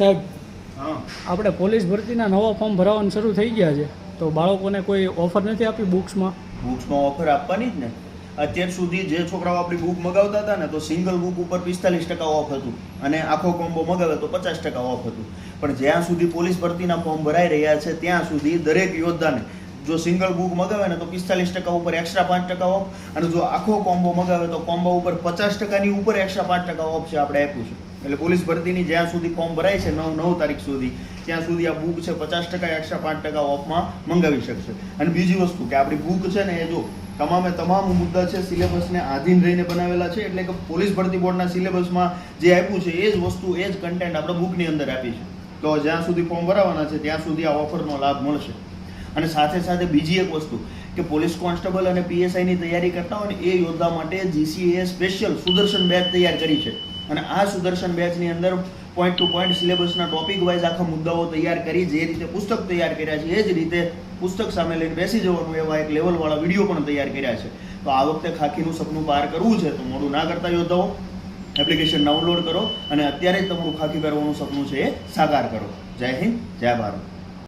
સાહેબ હા. આપણે પોલીસ ભરતીના નવા ફોર્મ ભરાવાનું શરૂ થઈ ગયા છે. તો બાળકોને કોઈ ઓફર નથી આપી બુક્સમાં? બુક્સમાં ઓફર આપવાની જ ને. અત્યાર સુધી જે છોકરાઓ આપણી બુક મગાવતા હતા ને તો સિંગલ બુક ઉપર પિસ્તાલીસ ટકા ઓફ હતું અને આખો કોમ્બો મગાવે તો પચાસ ટકા ઓફ હતું. પણ જ્યાં સુધી પોલીસ ભરતીના ફોર્મ ભરાઈ રહ્યા છે ત્યાં સુધી દરેક યોદ્ધાને જો સિંગલ બુક મગાવે ને તો પિસ્તાલીસ ટકા ઉપર એક્સ્ટ્રા પાંચ ટકા ઓફ. અને જો આખો કોમ્બો મગાવે તો કોમ્બો ઉપર પચાસ ટકાની ઉપર એક્સ્ટ્રા પાંચ ટકા ઓફ છે આપણે આપ્યું છે. એટલે પોલીસ ભરતીની જ્યાં સુધી ફોર્મ ભરાય છે નવ નવ તારીખ સુધી, ત્યાં સુધી આ બુક છે પચાસ ટકા એકસ્ટ્રા પાંચ ટકા ઓફમાં મંગાવી શકશે. અને બીજી વસ્તુ કે આપણી બુક છે ને એ જો તમામે તમામ મુદ્દા છે સિલેબસને આધીન રહીને બનાવેલા છે, એટલે કે પોલીસ ભરતી બોર્ડના સિલેબસમાં જે આપ્યું છે એ જ વસ્તુ, એ જ કન્ટેન્ટ આપણે બુકની અંદર આપી છે. તો જ્યાં સુધી ફોર્મ ભરાવાના છે ત્યાં સુધી આ ઓફરનો લાભ મળશે. અને સાથે સાથે બીજી એક વસ્તુ કે પોલીસ કોન્સ્ટેબલ અને પીએસઆઈની તૈયારી કરતા હોય ને એ યોદ્ધા માટે જીસીએ સ્પેશિયલ સુદર્શન બેચ તૈયાર કરી છે. અને આ સુદર્શન બેચની અંદર પોઈન્ટ ટુ પોઈન્ટ સિલેબસના ટોપિક વાઇઝ આખા મુદ્દાઓ તૈયાર કરી, જે રીતે પુસ્તક તૈયાર કર્યા છે, એ જ રીતે પુસ્તક સામે લઈને બેસી જવાનું, એવા એક લેવલવાળા વીડિયો પણ તૈયાર કર્યા છે. તો આ વખતે ખાખીનું સપનું પાર કરવું છે, તો મોડું ના કરતા યોદ્ધાઓ એપ્લિકેશન ડાઉનલોડ કરો અને અત્યારે જ તમારું ખાખી પહેરવાનું સપનું છે એ સાકાર કરો. જય હિન્દ, જય ભારત.